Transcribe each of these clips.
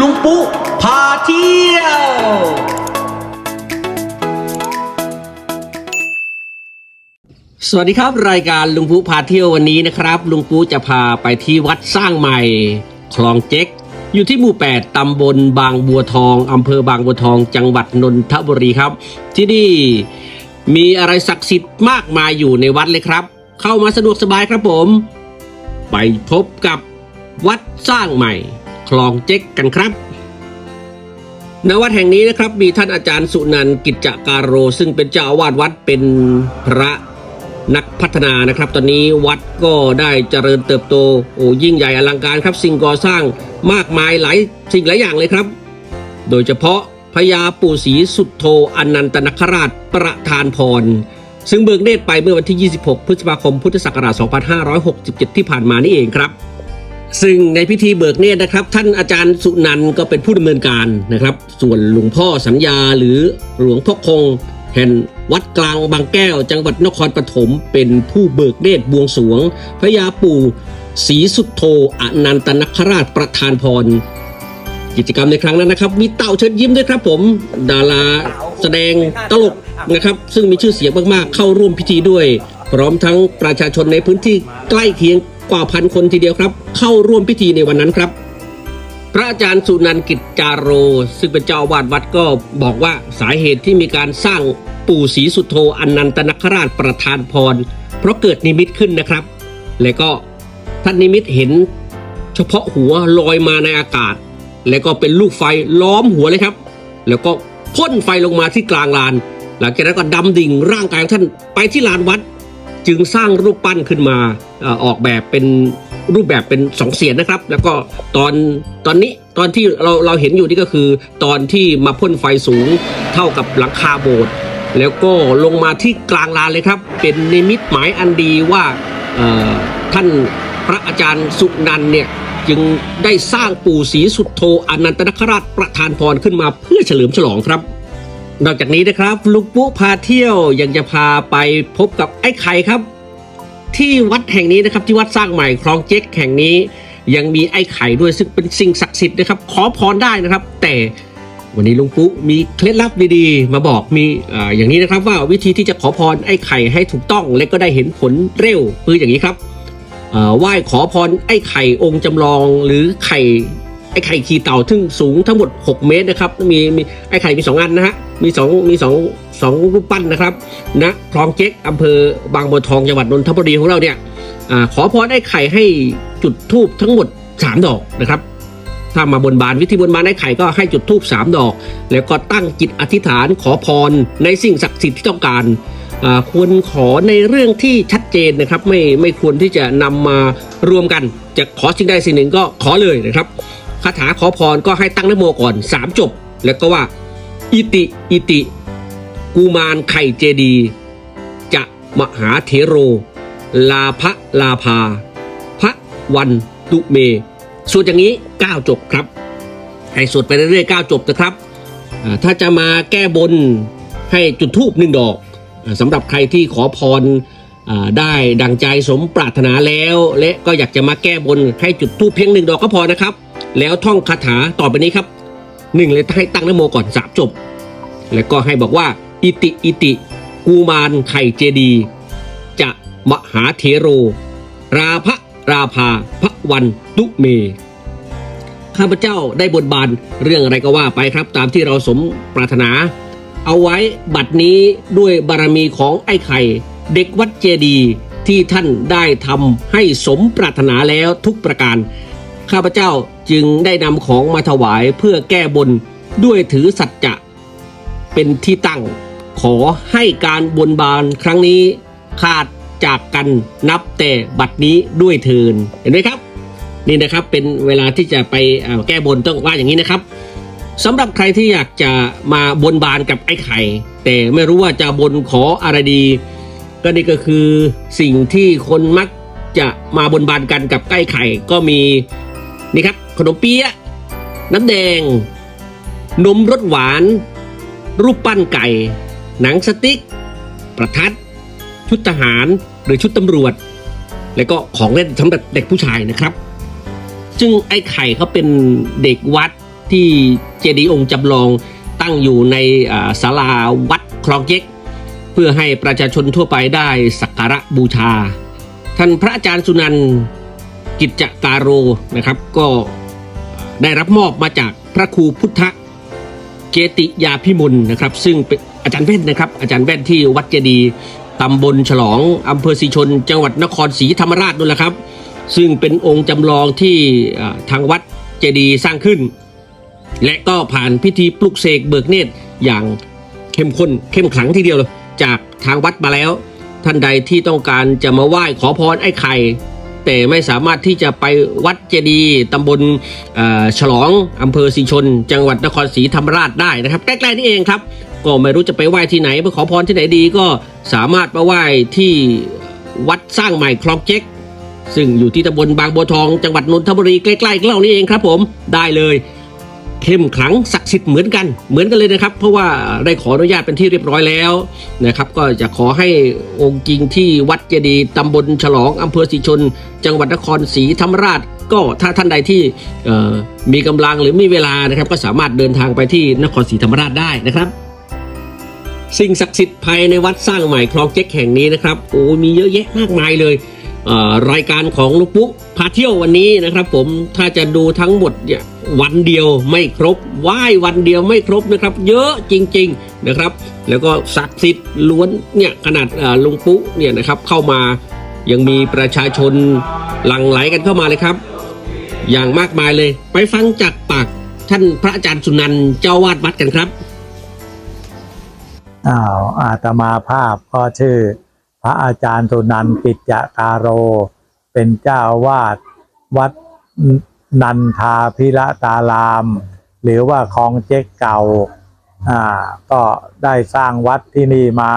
ลุงปุ๊พาเที่ยว สวัสดีครับรายการลุงปุ๊พาเที่ยววันนี้นะครับ ลุงปุ๊จะพาไปที่วัดสร้างใหม่ คลองเจ๊ก อยู่ที่หมู่ 8 ตำบลบางบัวทอง อำเภอบางบัวทอง จังหวัดนนทบุรีครับ ที่นี่มีอะไรศักดิ์สิทธิ์มากมายอยู่ในวัดเลยครับ เข้ามาสะดวกสบายครับผม ไปพบกับวัดสร้างใหม่ คลองเจ๊กกันครับณวัดแห่งนี้นะครับมีท่านอาจารย์สุนันกิจจการโร ซึ่งเป็นเจ้าอาวาสวัดเป็นพระนักพัฒนานะครับ ตอนนี้วัดก็ได้เจริญเติบโตโอ้ยิ่งใหญ่อลังการครับ สิ่งก่อสร้างมากมายหลายสิ่งหลายอย่างเลยครับ โดยเฉพาะพญาปู่ศรีสุดโทอนันตนคราชประธานพร ซึ่งเบิกเนตรไปเมื่อวันที่ 26 พฤษภาคมพุทธศักราช 2567 ที่ผ่านมานี่เองครับ ซึ่งในพิธีเบิกเนตรนะครับ ท่านอาจารย์สุนันก็เป็นผู้ดำเนินการนะครับ ส่วนหลวงพ่อสัญญาหรือหลวงพ่อคง แห่งวัดกลางบางแก้ว จังหวัดนครปฐมเป็นผู้เบิกเนตรบวงสรวง พระยาปู่ศรีสุดโทอนันตนคราชประธานพร กิจกรรมในครั้งนั้นนะครับ มีเต่าเชิญยิ้มด้วยครับผม ดาราแสดงตลกนะครับ ซึ่งมีชื่อเสียงมากๆ เข้าร่วมพิธีด้วย พร้อมทั้งประชาชนในพื้นที่ใกล้เคียง กว่าพันคนทีเดียวครับ เข้าร่วมพิธีในวันนั้นครับ พระอาจารย์สุนันกิจจาโร ซึ่งเป็นเจ้าอาวาสวัดก็บอกว่าสาเหตุที่มีการสร้างปู่ศรีสุโธอนันตนคราชประธานพร เพราะเกิดนิมิตขึ้นนะครับ และก็ท่านนิมิตเห็น เฉพาะหัวลอยมาในอากาศ แล้วก็เป็นลูกไฟล้อมหัวเลยครับ แล้วก็พ่นไฟลงมาที่กลางลาน หลังจากนั้นก็ดำดิ่งร่างกายของท่านไปที่ลานวัด จึงสร้างรูปปั้นขึ้นมาออกแบบเป็นรูปแบบเป็นสองเสียนนะครับ แล้วก็ตอนตอนนี้ตอนที่เราเราเห็นอยู่นี่ก็คือ ตอนที่มาพ่นไฟสูงเท่ากับหลังคาโบสถ์แล้วก็ลงมาที่กลางลานเลยครับ เป็นนิมิตหมายอันดีว่าท่านพระอาจารย์สุนันเนี่ยจึงได้สร้างปู่ศรีสุดโทอนันตนคราชประธานพรขึ้นมาเพื่อเฉลิมฉลองครับ นอกจากนี้นะครับลุงปุ๊พาเที่ยวยังจะพาไปพบกับไอ้ไข่ครับ ที่วัดแห่งนี้นะครับที่วัดสร้างใหม่คลองเจ๊กแห่งนี้ ยังมีไอ้ไข่ด้วยซึ่งเป็นสิ่งศักดิ์สิทธิ์นะครับ ขอพรได้นะครับ แต่วันนี้ลุงปุ๊มีเคล็ดลับดีๆ มาบอกมีออย่างนี้นะครับ ว่าวิธีที่จะขอพรไอ้ไข่ให้ถูกต้องและก็ได้เห็นผลเร็วคืออย่างนี้ครับอ่าไหว้ขอพรไอ้ไข่องค์จำลองหรือไข่ไอ้ไข่ขีเต่าซึ่งสูงทั้งหมด 6 เมตรนะครับมีมีไอ้ไข่มี 2 อันนะฮะ มี2มี2 2รูปปั้นนะครับณคลองเจ๊กอำเภอบางบัวทองจังหวัดนนทบุรีของเราเนี่ยอขอพรไอ้ไข่ให้จุดทูบทั้งหมด 3 ดอกนะครับ ถ้ามาบนบานวิธีบนบานไอ้ไข่ก็ให้จุดทูบ3ดอก แล้วก็ตั้งจิตอธิษฐานขอพรในสิ่งศักดิ์สิทธิ์ที่ต้องการควรขอในเรื่องที่ชัดเจนนะครับ ไม่ไม่ควรที่จะนำมารวมกัน จะขอสิ่งใดสิ่งหนึ่งก็ขอเลยนะครับคาถาขอพรก็ให้ตั้งนโมก่อนสามจบ แล้วก็ว่า อิติ อิติ กูมารไข่เจดี จะมหาเทโร ลาภลาภา พระวันตุเม สวดอย่างนี้ 9 จบครับ ให้สวดไปเรื่อยๆ9จบนะครับ ถ้าจะมาแก้บนให้จุดทูบหนึ่งดอกสำหรับใครที่ขอพรได้ดังใจสมปรารถนาแล้ว และก็อยากจะมาแก้บนให้จุดทูบเพียงหนึ่งดอกก็พอนะครับ แล้วท่องคาถาต่อไปนี้ครับ หนึ่งเลยให้ตั้งนโมก่อนสามจบ แล้วก็ให้บอกว่า อิติอิติ กูมารไข่เจดี จะมหาเทโร ราพะราภาพระวันตุเม ข้าพเจ้าได้บนบานเรื่องอะไรก็ว่าไปครับ ตามที่เราสมปรารถนา เอาไว้บัดนี้ด้วยบารมีของไอ้ไข่ เด็กวัดเจดีที่ท่านได้ทำให้สมปรารถนาแล้วทุกประการ ข้าพเจ้า จึงได้นำของมาถวายเพื่อแก้บนด้วยถือสัจจะ เป็นที่ตั้ง ขอให้การบนบานครั้งนี้ขาดจากกันนับแต่บัดนี้ด้วยเทินเห็นไหมครับ นี่นะครับเป็นเวลาที่จะไปแก้บนต้องว่าอย่างนี้นะครับสำหรับใครที่อยากจะมาบนบานกับไอ้ไข่ แต่ไม่รู้ว่าจะบนขออะไรดี ก็นี่ก็คือสิ่งที่คนมักจะมาบนบานกันกับไอ้ไข่ก็มีนี่ครับ ขนมเปี๊ยะ น้ำแดง นมรสหวาน รูปปั้นไก่ หนังสติ๊ก ประทัด ชุดทหารหรือชุดตำรวจ แล้วก็ของเล่นสำหรับเด็กผู้ชายนะครับ ซึ่งไอ้ไข่เขาเป็นเด็กวัดที่เจดีย์องค์จำลองตั้งอยู่ในศาลาวัดคลองเจ๊กเพื่อให้ประชาชนทั่วไปได้สักการะบูชา ท่านพระอาจารย์สุนันท์กิจจการโรนะครับ ก็ ได้รับมอบมาจากพระครูพุทธเกติยาพิมลนะครับ ซึ่งเป็นอาจารย์แว่นนะครับ อาจารย์แว่นที่วัดเจดีตำบลฉลองอำเภอศรีชน จังหวัดนครศรีธรรมราชนั่นแหละครับ ซึ่งเป็นองค์จำลองที่ทางวัดเจดีสร้างขึ้น และก็ผ่านพิธีปลุกเสกเบิกเนตรอย่างเข้มข้นเข้มขลังทีเดียวเลยจากทางวัดมาแล้ว ท่านใดที่ต้องการจะมาไหว้ขอพรไอ้ไข่ แต่ไม่สามารถที่จะไปวัดเจดีย์ตำบลฉลองอำเภอสีชน จังหวัดนครศรีธรรมราชได้นะครับใกล้ๆนี่เองครับ ก็ไม่รู้จะไปไหว้ที่ไหนไปขอพรที่ไหนดีก็สามารถมาไหว้ที่วัดสร้างใหม่คลองเจ๊กซึ่งอยู่ที่ตำบลบางบัวทองจังหวัดนนทบุรีใกล้ๆกับเรานี่เองครับผมได้เลย เข้มขลังศักดิ์สิทธิ์เหมือนกันเหมือนกันเลยนะครับ เพราะว่าได้ขออนุญาตเป็นที่เรียบร้อยแล้วนะครับก็จะขอให้องค์จริงที่วัดเจดีตำบลฉลองอำเภอศรีชน จังหวัดนครศรีธรรมราช ก็ถ้าท่านใดที่มีกำลังหรือมีเวลานะครับก็สามารถเดินทางไปที่นครศรีธรรมราชได้นะครับสิ่งศักดิ์สิทธิ์ภายในวัดสร้างใหม่คลองเจ๊กแห่งนี้นะครับโอ้มีเยอะแยะมากมายเลย รายการของลูกปุ๊พาเที่ยววันนี้นะครับผมถ้าจะดูทั้งหมดเนี่ยวันเดียวไม่ครบไหว้วันเดียวไม่ครบนะครับ เยอะจริง ๆนะครับ แล้วก็ศักดิ์สิทธิ์ล้วนเนี่ยขนาดลุงปุ๊เนี่ยนะครับเข้ามายังมีประชาชนหลั่งไหลกันเข้ามาเลยครับ อย่างมากมายเลย ไปฟังจากปากท่านพระอาจารย์สุนันท์เจ้าวาดวัดกันครับอ้าวอาตมาภาพก็ชื่อ ระอาจารย์สุนันท์กิจจการโร เป็นเจ้าอาวาดวัดนันทาพิระตาราม หรือว่าคลองเจ๊กเก่าอ่าก็ได้สร้างวัดที่นี่มา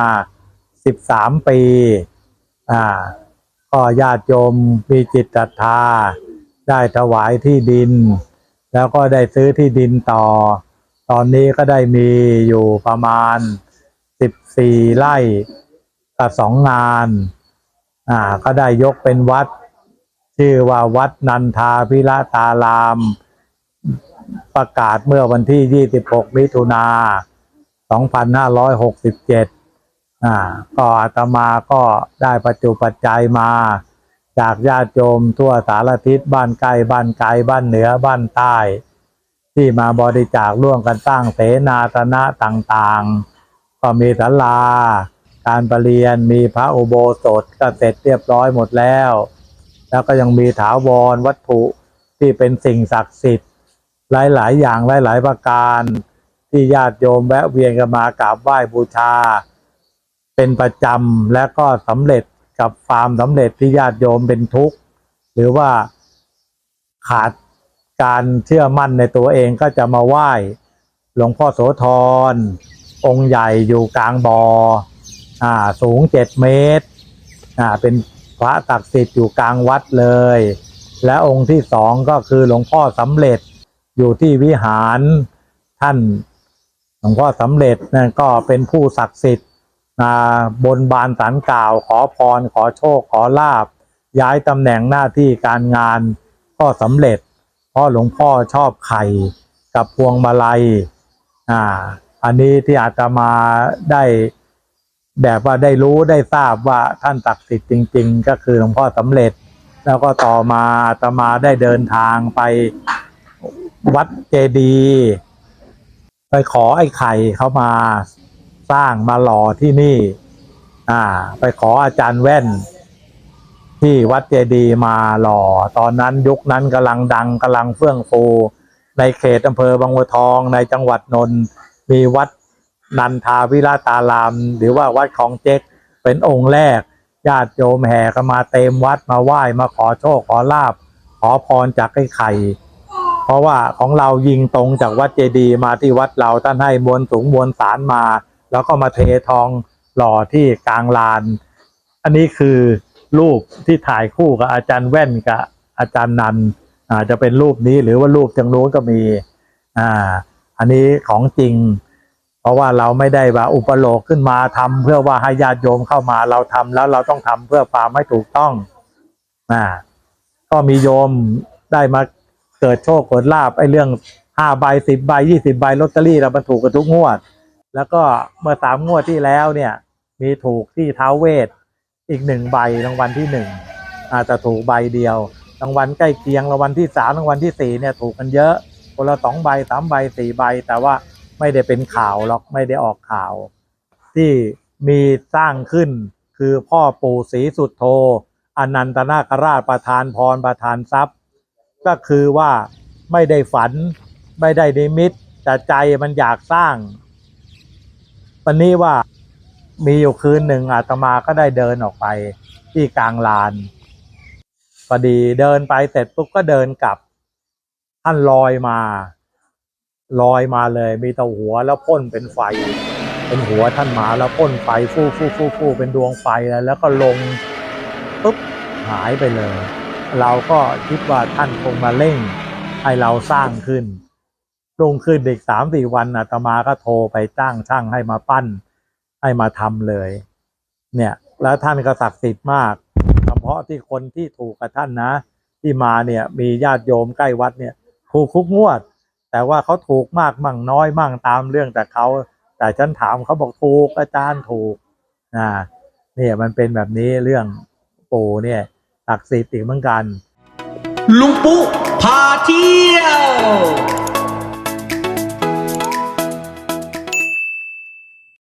13 ปีอ่าก็ญาติโยมมีจิตศรัทธา ได้ถวายที่ดิน แล้วก็ได้ซื้อที่ดินต่อ ตอนนี้ก็ได้มีอยู่ประมาณ 14 ไร่ กับสองงานอ่าก็ได้ยกเป็นวัด ชื่อว่าวัดนันทาพิระตาราม ประกาศเมื่อวันที่ 26 มิถุนา 2567อ่าก็อาตมาก็ได้ปัจจุปัจจัยมา จากญาติโยมทั่วสารทิศบ้านใกล้บ้านไกลบ้านเหนือบ้านใต้ ที่มาบริจาคร่วมกันสร้งเสนาสนะต่างๆ ก็มีศาลา การประเรียนมีพระอุโบสถก็เสร็จเรียบร้อยหมดแล้ว แล้วก็ยังมีถาวรวัตถุที่เป็นสิ่งศักดิ์สิทธิ์ หลายๆ อย่างหลาย ๆ ประการ ที่ญาติโยมแวะเวียนกันมากราบไหว้บูชา เป็นประจำและก็สำเร็จกับความสำเร็จที่ญาติโยมเป็นทุกข์ หรือว่าขาดการเชื่อมั่นในตัวเองก็จะมาไหว้ หลวงพ่อโสธรองค์ใหญ่อยู่กลางบอ่อ อ่าสูงเจ็ดเมตรอ่าเป็นพระศักดิ์สิทธิ์อยู่กลางวัดเลย และองค์ที่สองก็คือหลวงพ่อสำเร็จอยู่ที่วิหารท่านหลวงพ่อสำเร็จนั่นก็เป็นผู้ศักดิ์สิทธิ์อ่าบนบานสารกล่าวขอพรขอโชคขอลาบ ย้ายตำแหน่งหน้าที่การงานก็สำเร็จ เพราะหลวงพ่อชอบไข่กับพวงมาลัยอ่าอันนี้ที่อาตมาได้ แบบว่าได้รู้ได้ทราบว่าท่านศักดิ์สิทธิ์จริง ๆ ก็คือหลวงพ่อสำเร็จ แล้วก็ต่อมาตมาได้เดินทางไปวัดเจดีย์ไปขอไอ้ไข่เขามาสร้างมาหล่อที่นี่ อ่า ไปขออาจารย์แว่น ที่วัดเจดีย์มาหล่อ ตอนนั้นยุคนั้นกำลังดังกำลังเฟื่องฟูในเขตอำเภอบางบัวทองในจังหวัดนนท์มีวัด นันทาวิราตาราม หรือว่าวัดของเจ๊กเป็นองค์แรก ญาติโยมแห่กันมาเต็มวัดมาไหว้มาขอโชคขอลาบ ขอพรจากไอ้ไข่ เพราะว่าของเรายิงตรงจากวัดเจดีมาที่วัดเราท่านให้มวลสูงมวลสารมา แล้วก็มาเททองหล่อที่กลางลาน อันนี้คือรูปที่ถ่ายคู่กับอาจารย์แว่นกับอาจารย์นันอาจจะเป็นรูปนี้หรือว่ารูปจังนู้นก็มีอ่าอันนี้ของจริง ราะว่าเราไม่ได้ว่าอุปโลกขึ้นมาทำเพื่อว่าให้ญาติโยมเข้ามาเราทำแล้วเราต้องทำเพื่อความให้ถูกต้องอ่าก็มีโยมได้มาเกิดโชคเกิดลาบไอ้เรื่องห้าใบสิบใบยี่สิบใบลอตเตอรี่เรามันถูกกันทุกงวด แล้วก็เมื่อสามงวดที่แล้วเนี่ย มีถูกที่ท้าเวทอีกหนึ่งใบรางวัลที่หนึ่งอาจจะถูกใบเดียวรางวัลใกล้เคียงรางวัลที่สามรางวัลที่สี่เนี่ยถูกกันเยอะคนละสองใบสามใบสี่ใบแต่ว่า ไม่ได้เป็นข่าวหรอกไม่ได้ออกข่าว ที่มีสร้างขึ้นคือพ่อปู่ศรีสุดโทอนันตนาคราชประธานพรประธานทรัพย์ ก็คือว่าไม่ได้ฝันไม่ได้นิมิตแต่ใจมันอยากสร้าง วันนี้ว่ามีอยู่คืนหนึ่งอาตมาก็ได้เดินออกไปที่กลางลานพอดีเดินไปเสร็จปุ๊บก็เดินกลับท่านลอยมา ลอยมาเลยมีแตาหัวแล้วพ่นเป็นไฟ เป็นหัวท่านหมาแล้วพ่นไฟฟู่ฟู่ฟู่ฟู่เป็นดวงไฟแล้วแล้วก็ลงปุ๊บหายไปเลย เราก็คิดว่าท่านคงมาเร่งให้เราสร้างขึ้นรุ่งขึ้นอีกสามสี่วันอาตมาก็โทรไปจ้างช่างให้มาปั้น ให้มาทำเลย เนี่ย แล้วท่านก็ศักดิ์สิทธิ์มากเฉพาะที่คนที่ถูกกับท่านนะ ที่มาเนี่ยมีญาติโยมใกล้วัดเนี่ยถูกคุกงวด แต่ว่าเขาถูกมากมั่งน้อยมั่งตามเรื่องแต่เขาแต่ฉันถามเขาบอกถูกอาจารย์ถูกนะเนี่ยมันเป็นแบบนี้เรื่องปู่เนี่ยศักดิ์สิทธิ์อีกเหมือนกันลุงปุ๊พาเที่ยว